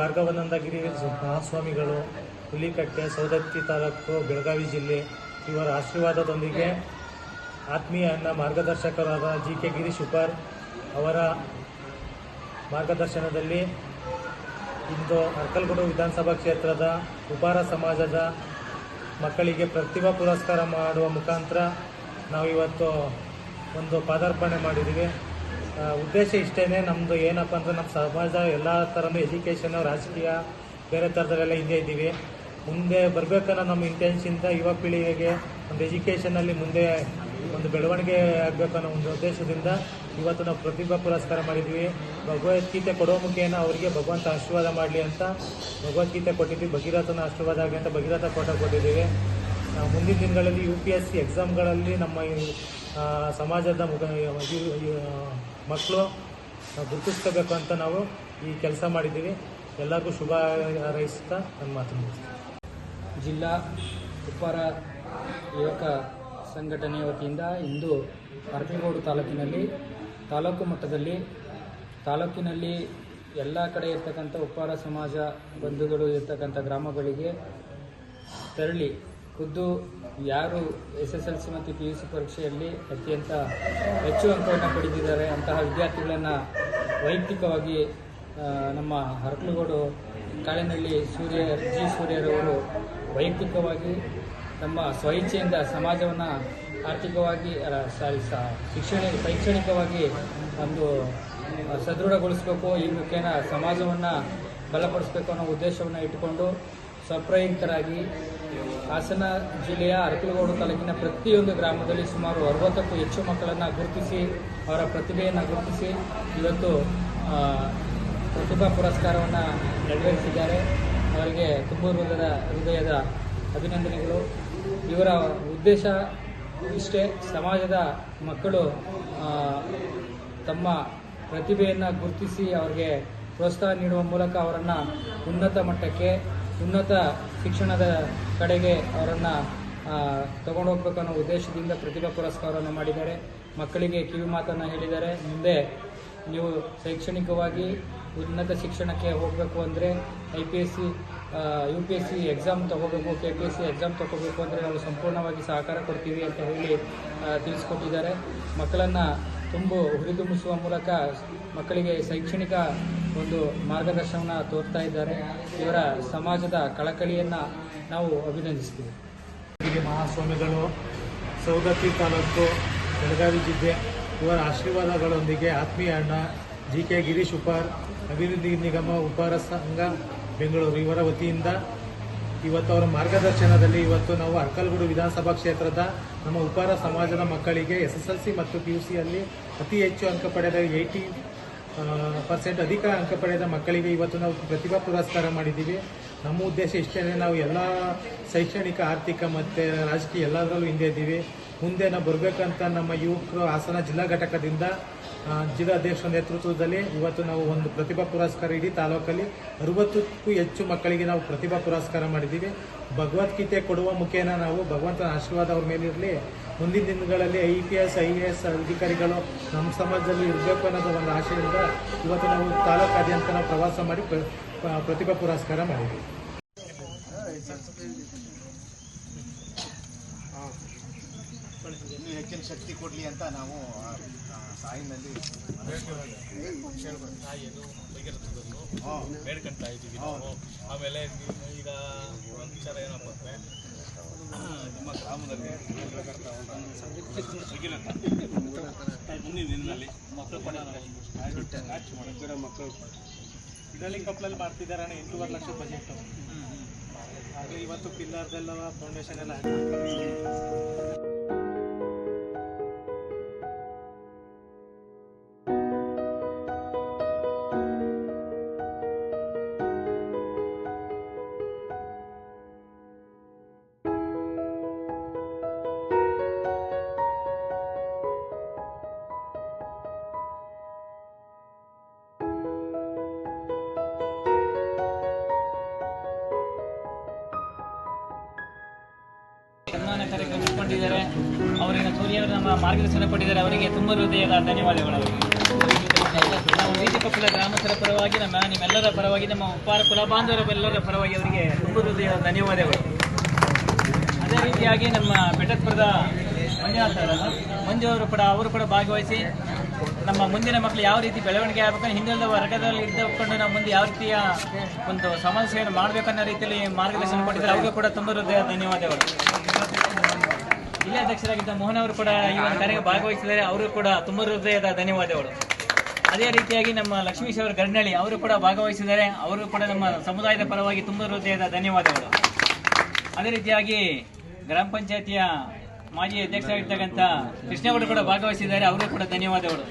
ಭಾರ್ಗವಾನಂದಗಿರಿ ಮಹಾಸ್ವಾಮಿಗಳು ಹುಲಿಕಟ್ಟೆ ಸೌದತ್ತಿ ತಾಲೂಕು, ಬೆಳಗಾವಿ ಜಿಲ್ಲೆ ಇವರ ಆಶೀರ್ವಾದದೊಂದಿಗೆ ಆತ್ಮೀಯ ಮಾರ್ಗದರ್ಶಕರಾದ ಜಿ ಕೆ ಗಿರೀಶ್ ಉಪರ್ ಅವರ ಮಾರ್ಗದರ್ಶನದಲ್ಲಿ ಇಂದು ಅರ್ಕಲ್ಗೂಡು ವಿಧಾನಸಭಾ ಕ್ಷೇತ್ರದ ಉಪಾರ ಸಮಾಜದ ಮಕ್ಕಳಿಗೆ ಪ್ರತಿಭಾ ಪುರಸ್ಕಾರ ಮಾಡುವ ಮುಖಾಂತರ ನಾವು ಇವತ್ತು ಒಂದು ಪಾದಾರ್ಪಣೆ ಮಾಡಿದ್ದೀವಿ. ಉದ್ದೇಶ ಇಷ್ಟೇ ನಮ್ಮದು ಏನಪ್ಪ ಅಂದರೆ ನಮ್ಮ ಸಮಾಜ ಎಲ್ಲ ಥರನೂ ಎಜುಕೇಷನ್ ರಾಜಕೀಯ, ಬೇರೆ ಥರದಲ್ಲೆಲ್ಲ ಹಿಂದೆ ಇದ್ದೀವಿ. ಮುಂದೆ ಬರಬೇಕನ್ನೋ ನಮ್ಮ ಇಂಟೆನ್ಸಿಂದ ಯುವ ಪೀಳಿಗೆಗೆ ಒಂದು ಎಜುಕೇಷನಲ್ಲಿ ಮುಂದೆ ಒಂದು ಬೆಳವಣಿಗೆ ಆಗಬೇಕು ಅನ್ನೋ ಒಂದು ಉದ್ದೇಶದಿಂದ ಇವತ್ತು ನಾವು ಪ್ರತಿಭಾ ಪುರಸ್ಕಾರ ಮಾಡಿದ್ವಿ. ಭಗವದ್ಗೀತೆ ಕೊಡೋ ಮುಖೇನ ಅವರಿಗೆ ಭಗವಂತ ಆಶೀರ್ವಾದ ಮಾಡಲಿ ಅಂತ ಭಗವದ್ಗೀತೆ ಕೊಟ್ಟಿದ್ವಿ. ಭಗೀರಥನ ಆಶೀರ್ವಾದ ಆಗಲಿ ಅಂತ ಭಗೀರಥ ಫೋಟೋ ಕೊಟ್ಟಿದ್ದೀವಿ. ಮುಂದಿನ ದಿನಗಳಲ್ಲಿ ಯು ಪಿ ಎಸ್ ಸಿ ಎಕ್ಸಾಮ್ಗಳಲ್ಲಿ ನಮ್ಮ ಸಮಾಜದ ಮುಖ ಮಕ್ಕಳು ಗುರುತಿಸ್ಕೋಬೇಕು ಅಂತ ನಾವು ಈ ಕೆಲಸ ಮಾಡಿದ್ದೀವಿ. ಎಲ್ಲರಿಗೂ ಶುಭ ಹಾರೈಸ್ತಾ ನನ್ನ ಮಾತು ಜಿಲ್ಲಾ ಉಪ್ಪಾರ ಯುವಕ ಸಂಘಟನೆಯ ವತಿಯಿಂದ ಇಂದು ಅರಬಿಗೋಡು ತಾಲೂಕಿನಲ್ಲಿ ತಾಲೂಕು ಮಟ್ಟದಲ್ಲಿ ತಾಲೂಕಿನಲ್ಲಿ ಎಲ್ಲ ಕಡೆ ಇರ್ತಕ್ಕಂಥ ಉಪ್ಪಾರ ಸಮಾಜ ಬಂಧುಗಳು ಇರ್ತಕ್ಕಂಥ ಗ್ರಾಮಗಳಿಗೆ ತೆರಳಿ ಖುದ್ದು ಯಾರು ಎಸ್ ಎಸ್ ಎಲ್ ಸಿ ಮತ್ತು ಪಿ ಯು ಸಿ ಪರೀಕ್ಷೆಯಲ್ಲಿ ಅತ್ಯಂತ ಹೆಚ್ಚು ಅಂಕವನ್ನು ಪಡೆದಿದ್ದಾರೆ ಅಂತಹ ವಿದ್ಯಾರ್ಥಿಗಳನ್ನು ವೈಯಕ್ತಿಕವಾಗಿ ನಮ್ಮ ಹರಕಲಗೋಡು ಕಾಳೆನಹಳ್ಳಿ ಸೂರ್ಯ, ಜಿ ಸೂರ್ಯರವರು ವೈಯಕ್ತಿಕವಾಗಿ ತಮ್ಮ ಸ್ವಇಚ್ಛೆಯಿಂದ ಸಮಾಜವನ್ನು ಆರ್ಥಿಕವಾಗಿ ಸಾರಿ ಶಿಕ್ಷಣ, ಶೈಕ್ಷಣಿಕವಾಗಿ ಒಂದು ಸದೃಢಗೊಳಿಸಬೇಕು, ಈ ಮುಖೇನ ಸಮಾಜವನ್ನು ಬಲಪಡಿಸಬೇಕು ಅನ್ನೋ ಉದ್ದೇಶವನ್ನು ಇಟ್ಟುಕೊಂಡು ಸ್ವಪ್ರಯುಕ್ತರಾಗಿ ಹಾಸನ ಜಿಲ್ಲೆಯ ಅರಕಲಗೌಡ ತಾಲೂಕಿನ ಪ್ರತಿಯೊಂದು ಗ್ರಾಮದಲ್ಲಿ ಸುಮಾರು ಅರವತ್ತಕ್ಕೂ ಹೆಚ್ಚು ಮಕ್ಕಳನ್ನು ಗುರುತಿಸಿ, ಅವರ ಪ್ರತಿಭೆಯನ್ನು ಗುರುತಿಸಿ ಇವತ್ತು ಪ್ರತಿಭಾ ಪುರಸ್ಕಾರವನ್ನು ನೆರವೇರಿಸಿದ್ದಾರೆ. ಅವರಿಗೆ ತುಂಬ ಹೃದಯದ ಹೃದಯದ ಅಭಿನಂದನೆಗಳು. ಇವರ ಉದ್ದೇಶ ಇಷ್ಟೇ, ಸಮಾಜದ ಮಕ್ಕಳು ತಮ್ಮ ಪ್ರತಿಭೆಯನ್ನು ಗುರುತಿಸಿ ಅವರಿಗೆ ಪ್ರೋತ್ಸಾಹ ನೀಡುವ ಮೂಲಕ ಅವರನ್ನು ಉನ್ನತ ಮಟ್ಟಕ್ಕೆ ಉನ್ನತ ಶಿಕ್ಷಣದ ಕಡೆಗೆ ಅವರನ್ನು ತಗೊಂಡು ಅನ್ನೋ ಉದ್ದೇಶದಿಂದ ಪ್ರತಿಭಾ ಪುರಸ್ಕಾರವನ್ನು ಮಾಡಿದ್ದಾರೆ. ಮಕ್ಕಳಿಗೆ ಕಿವಿ ಮಾತನ್ನು ಹೇಳಿದ್ದಾರೆ. ಮುಂದೆ ನೀವು ಶೈಕ್ಷಣಿಕವಾಗಿ ಉನ್ನತ ಶಿಕ್ಷಣಕ್ಕೆ ಹೋಗಬೇಕು ಅಂದರೆ I P S C U P S C exam ತಗೋಬೇಕು. K P S C exam ತಗೋಬೇಕು ಅಂದರೆ ನಾವು ಸಂಪೂರ್ಣವಾಗಿ ಸಹಕಾರ ಕೊಡ್ತೀವಿ ಅಂತ ಹೇಳಿ ತಿಳಿಸ್ಕೊಟ್ಟಿದ್ದಾರೆ. ಮಕ್ಕಳನ್ನು ತುಂಬ ಹುರಿದುಂಬಿಸುವ ಮೂಲಕ ಮಕ್ಕಳಿಗೆ ಶೈಕ್ಷಣಿಕ ಒಂದು ಮಾರ್ಗದರ್ಶನ ತೋರ್ತಾ ಇದ್ದಾರೆ. ಇವರ ಸಮಾಜದ ಕಳಕಳಿಯನ್ನು ನಾವು ಅಭಿನಂದಿಸ್ತೀವಿ. ಮಹಾಸ್ವಾಮಿಗಳು ಸೌಗತ್ತಿ ತಾಲೂಕು ಬೆಳಗಾವಿ ಜಿಲ್ಲೆ, ಇವರ ಆಶೀರ್ವಾದಗಳೊಂದಿಗೆ ಆತ್ಮೀಯ ಅಣ್ಣ ಜಿ ಕೆ ಗಿರೀಶ್ ಉಪಾರ್, ಅಭಿವೃದ್ಧಿ ನಿಗಮ ಉಪಾರ ಸಂಘ ಬೆಂಗಳೂರು ಇವರ ವತಿಯಿಂದ ಇವತ್ತು ಅವರ ಮಾರ್ಗದರ್ಶನದಲ್ಲಿ ಇವತ್ತು ನಾವು ಅರ್ಕಲ್ಗೂಡು ವಿಧಾನಸಭಾ ಕ್ಷೇತ್ರದ ನಮ್ಮ ಉಪಾರ ಸಮಾಜದ ಮಕ್ಕಳಿಗೆ ಎಸ್ ಎಸ್ ಎಲ್ ಸಿ ಮತ್ತು ಪಿ ಯು ಸಿಯಲ್ಲಿ ಅತಿ ಹೆಚ್ಚು ಅಂಕ ಪಡೆದ ಏಯ್ಟಿ ಪರ್ಸೆಂಟ್ ಅಧಿಕ ಅಂಕ ಪಡೆದ ಮಕ್ಕಳಿಗೆ ಇವತ್ತು ನಾವು ಪ್ರತಿಭಾ ಪುರಸ್ಕಾರ ಮಾಡಿದ್ದೀವಿ. ನಮ್ಮ ಉದ್ದೇಶ ಇಷ್ಟೇ ನಾವು ಎಲ್ಲ ಶೈಕ್ಷಣಿಕ, ಆರ್ಥಿಕ ಮತ್ತು ರಾಜಕೀಯ ಎಲ್ಲದರಲ್ಲೂ ಹಿಂದೆ ಇದ್ದೀವಿ. ಮುಂದೆ ನಾವು ಬರಬೇಕಂತ ನಮ್ಮ ಯುವಕರು ಹಾಸನ ಜಿಲ್ಲಾ ಘಟಕದಿಂದ ಜಿಲ್ಲಾ ಜಿಲ್ಲಾಧ್ಯಕ್ಷರ ನೇತೃತ್ವದಲ್ಲಿ ಇವತ್ತು ನಾವು ಒಂದು ಪ್ರತಿಭಾ ಪುರಸ್ಕಾರ ಇಡೀ ತಾಲೂಕಲ್ಲಿ ಅರವತ್ತಕ್ಕೂ ಹೆಚ್ಚು ಮಕ್ಕಳಿಗೆ ನಾವು ಪ್ರತಿಭಾ ಪುರಸ್ಕಾರ ಮಾಡಿದ್ದೀವಿ. ಭಗವದ್ಗೀತೆ ಕೊಡುವ ಮುಖೇನ ನಾವು ಭಗವಂತನ ಆಶೀರ್ವಾದ ಅವ್ರ ಮೇಲಿರಲಿ. ಮುಂದಿನ ದಿನಗಳಲ್ಲಿ I P S I A S ಅಧಿಕಾರಿಗಳು ನಮ್ಮ ಸಮಾಜದಲ್ಲಿ ಇರಬೇಕು ಅನ್ನೋದು ಒಂದು ಆಶೆಯಿಂದ ಇವತ್ತು ನಾವು ತಾಲೂಕಾದ್ಯಂತ ನಾವು ಪ್ರವಾಸ ಮಾಡಿ ಪ್ರತಿಭಾ ಪುರಸ್ಕಾರ ಮಾಡಿದ್ವಿ. ಹೆಚ್ಚಿನ ಶಕ್ತಿ ಕೊಡಲಿ ಅಂತ ನಾವು ಸಾಯಿನಲ್ಲಿ ಬೇಡ್ಕೊಳ್ತಾ ಇದ್ದೀವಿ ನಾವು. ಆಮೇಲೆ ಈಗ ಒಂದು ವಿಚಾರ ಏನಪ್ಪ ಅಂದರೆ ಭಗೀರಥ ಮುಂದಿನ ಮಕ್ಕಳ ಇದರಲ್ಲಿ ಕಪ್ಲಲ್ಲಿ ಮಾಡ್ತಿದ್ದಾರೆ ಅಣ್ಣ, ಎಂಟೂವರೆ ಲಕ್ಷ ಬಜೆಟ್ ಹಾಗೆ ಇವತ್ತು ಪಿಲ್ಲರ್ದೆಲ್ಲ ಫೌಂಡೇಶನ್ ಎಲ್ಲ ಕಾರ್ಯಕ್ರಮ ಅವರಿಂದ ಸೂರ್ಯವರು ನಮ್ಮ ಮಾರ್ಗದರ್ಶನ ಪಡೆದಿದ್ದಾರೆ ಅವರಿಗೆ ತುಂಬ ಹೃದಯದ ಧನ್ಯವಾದಗಳು. ನಾವು ಬೀದಿ ಕೊಪ್ಪಳ ಗ್ರಾಮಸ್ಥರ ಪರವಾಗಿ, ನಮ್ಮ ನಿಮ್ಮೆಲ್ಲರ ಪರವಾಗಿ, ನಮ್ಮ ಉಪಾರ ಕುಲ ಬಾಂಧವರೆಲ್ಲರ ಪರವಾಗಿ ಅವರಿಗೆ ತುಂಬ ಹೃದಯದ ಧನ್ಯವಾದಗಳು. ಅದೇ ರೀತಿಯಾಗಿ ನಮ್ಮ ಬೆಟ್ಟಪುರದ ಮಂಜುನಾಥ ಮಂಜು ಅವರು ಕೂಡ ಅವರು ಕೂಡ ಭಾಗವಹಿಸಿ ನಮ್ಮ ಮುಂದಿನ ಮಕ್ಕಳು ಯಾವ ರೀತಿ ಬೆಳವಣಿಗೆ ಆಗಬೇಕು ಹಿಂದಿನ ವರ್ಗದಲ್ಲಿ ಇದ್ದುಕೊಂಡು ನಾವು ಮುಂದೆ ಯಾವ ರೀತಿಯ ಒಂದು ಸಮಸ್ಯೆಯನ್ನು ಮಾಡಬೇಕನ್ನೋ ರೀತಿಯಲ್ಲಿ ಮಾರ್ಗದರ್ಶನ ಕೊಟ್ಟಿದ್ದಾರೆ. ಅವರಿಗೂ ಕೂಡ ತುಂಬ ಹೃದಯ ಧನ್ಯವಾದಗಳು. ಜಿಲ್ಲಾಧ್ಯಕ್ಷರಾಗಿದ್ದ ಮೋಹನ್ ಅವರು ಕೂಡ ಈ ಒಂದು ಕಾರ್ಯ ಭಾಗವಹಿಸಿದರೆ ಅವರು ಕೂಡ ತುಂಬ ಹೃದಯದ ಧನ್ಯವಾದಗಳು. ಅದೇ ರೀತಿಯಾಗಿ ನಮ್ಮ ಲಕ್ಷ್ಮೀಶ್ ಅವರು ಗರ್ನಳ್ಳಿ, ಅವರು ಕೂಡ ಭಾಗವಹಿಸಿದ್ದಾರೆ ಅವರು ಕೂಡ ನಮ್ಮ ಸಮುದಾಯದ ಪರವಾಗಿ ತುಂಬ ಹೃದಯದ ಧನ್ಯವಾದಗಳು. ಅದೇ ರೀತಿಯಾಗಿ ಗ್ರಾಮ ಪಂಚಾಯತಿಯ ಮಾಜಿ ಅಧ್ಯಕ್ಷರಾಗಿರ್ತಕ್ಕಂಥ ಕೃಷ್ಣೇಗೌಡರು ಕೂಡ ಭಾಗವಹಿಸಿದ್ದಾರೆ ಅವರು ಕೂಡ ಧನ್ಯವಾದಗಳು.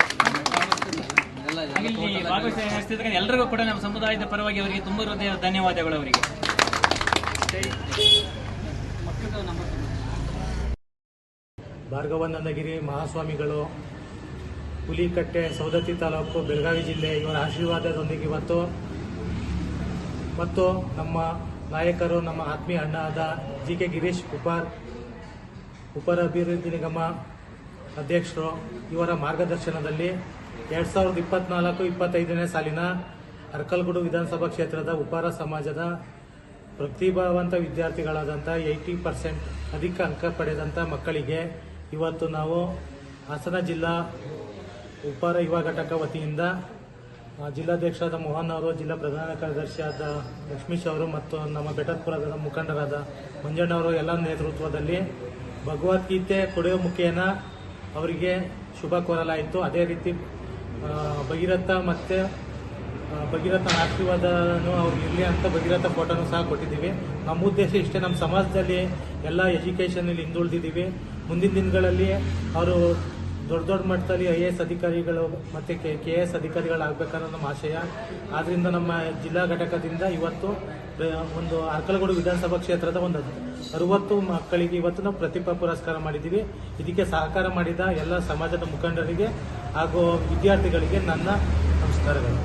ಇಲ್ಲಿ ಭಾಗವಹಿಸಿದ ಎಲ್ಲರಿಗೂ ಕೂಡ ನಮ್ಮ ಸಮುದಾಯದ ಪರವಾಗಿ ಅವರಿಗೆ ತುಂಬ ಹೃದಯದ ಧನ್ಯವಾದಗಳು ಅವರಿಗೆ. ಭಾರ್ಗವಾನಂದಗಿರಿ ಮಹಾಸ್ವಾಮಿಗಳು, ಹುಲಿಕಟ್ಟೆ ಸೌದತ್ತಿ ತಾಲೂಕು, ಬೆಳಗಾವಿ ಜಿಲ್ಲೆ ಇವರ ಆಶೀರ್ವಾದದೊಂದಿಗೆ ಇವತ್ತು ಮತ್ತು ನಮ್ಮ ನಾಯಕರು, ನಮ್ಮ ಆತ್ಮೀಯ ಅಣ್ಣ ಆದ ಜಿ ಕೆ ಗಿರೀಶ್ ಉಪಾರ್ ಉಪರ ಅಭಿವೃದ್ಧಿ ನಿಗಮ ಅಧ್ಯಕ್ಷರು ಇವರ ಮಾರ್ಗದರ್ಶನದಲ್ಲಿ ಎರಡು ಸಾವಿರದ ಇಪ್ಪತ್ನಾಲ್ಕು ಇಪ್ಪತ್ತೈದನೇ ಸಾಲಿನ ಅರ್ಕಲ್ಗುಡು ವಿಧಾನಸಭಾ ಕ್ಷೇತ್ರದ ಉಪಾರ ಸಮಾಜದ ಪ್ರತಿಭಾವಂತ ವಿದ್ಯಾರ್ಥಿಗಳಾದಂಥ ಏಯ್ಟಿ ಪರ್ಸೆಂಟ್ ಅಧಿಕ ಅಂಕ ಪಡೆದಂಥ ಮಕ್ಕಳಿಗೆ ಇವತ್ತು ನಾವು ಹಾಸನ ಜಿಲ್ಲಾ ಉಪಾರ ಯುವ ಘಟಕ ವತಿಯಿಂದ ಜಿಲ್ಲಾಧ್ಯಕ್ಷರಾದ ಮೋಹನ್ ಅವರು, ಜಿಲ್ಲಾ ಪ್ರಧಾನ ಕಾರ್ಯದರ್ಶಿಯಾದ ಲಕ್ಷ್ಮೀಶ್ ಅವರು ಮತ್ತು ನಮ್ಮ ಬೆಟ್ಟಪುರದ ಮುಖಂಡರಾದ ಮಂಜಣ್ಣ ಅವರು ಎಲ್ಲ ನೇತೃತ್ವದಲ್ಲಿ ಭಗವದ್ಗೀತೆ ಕೊಡುವ ಮುಖೇನ ಅವರಿಗೆ ಶುಭ ಕೋರಲಾಯಿತು. ಅದೇ ರೀತಿ ಭಗೀರಥ ಮತ್ತು ಭಗೀರಥ ಆಶೀರ್ವಾದನು ಅವ್ರಿಗೆ ಇರಲಿ ಅಂತ ಭಗೀರಥ ಫೋಟೋನು ಸಹ ಕೊಟ್ಟಿದ್ದೀವಿ. ನಮ್ಮ ಉದ್ದೇಶ ಇಷ್ಟೇ. ನಮ್ಮ ಸಮಾಜದಲ್ಲಿ ಎಲ್ಲ ಎಜುಕೇಷನಲ್ಲಿ ಹಿಂದುಳಿದಿದ್ದೀವಿ. ಮುಂದಿನ ದಿನಗಳಲ್ಲಿ ಅವರು ದೊಡ್ಡ ದೊಡ್ಡ ಮಟ್ಟದಲ್ಲಿ ಐ ಎ ಎಸ್ ಅಧಿಕಾರಿಗಳು ಮತ್ತು ಕೆ ಕೆ ಎ ಎಸ್ ಅಧಿಕಾರಿಗಳಾಗಬೇಕನ್ನೋ ನಮ್ಮ ಆಶಯ. ಆದ್ದರಿಂದ ನಮ್ಮ ಜಿಲ್ಲಾ ಘಟಕದಿಂದ ಇವತ್ತು ಒಂದು ಅರ್ಕಲಗೂಡು ವಿಧಾನಸಭಾ ಕ್ಷೇತ್ರದ ಒಂದು ಅರುವತ್ತು ಮಕ್ಕಳಿಗೆ ಇವತ್ತು ನಾವು ಪ್ರತಿಭಾ ಪುರಸ್ಕಾರ ಮಾಡಿದ್ದೀವಿ. ಇದಕ್ಕೆ ಸಹಕಾರ ಮಾಡಿದ ಎಲ್ಲ ಸಮಾಜದ ಮುಖಂಡರಿಗೆ ಹಾಗೂ ವಿದ್ಯಾರ್ಥಿಗಳಿಗೆ ನನ್ನ ನಮಸ್ಕಾರಗಳು.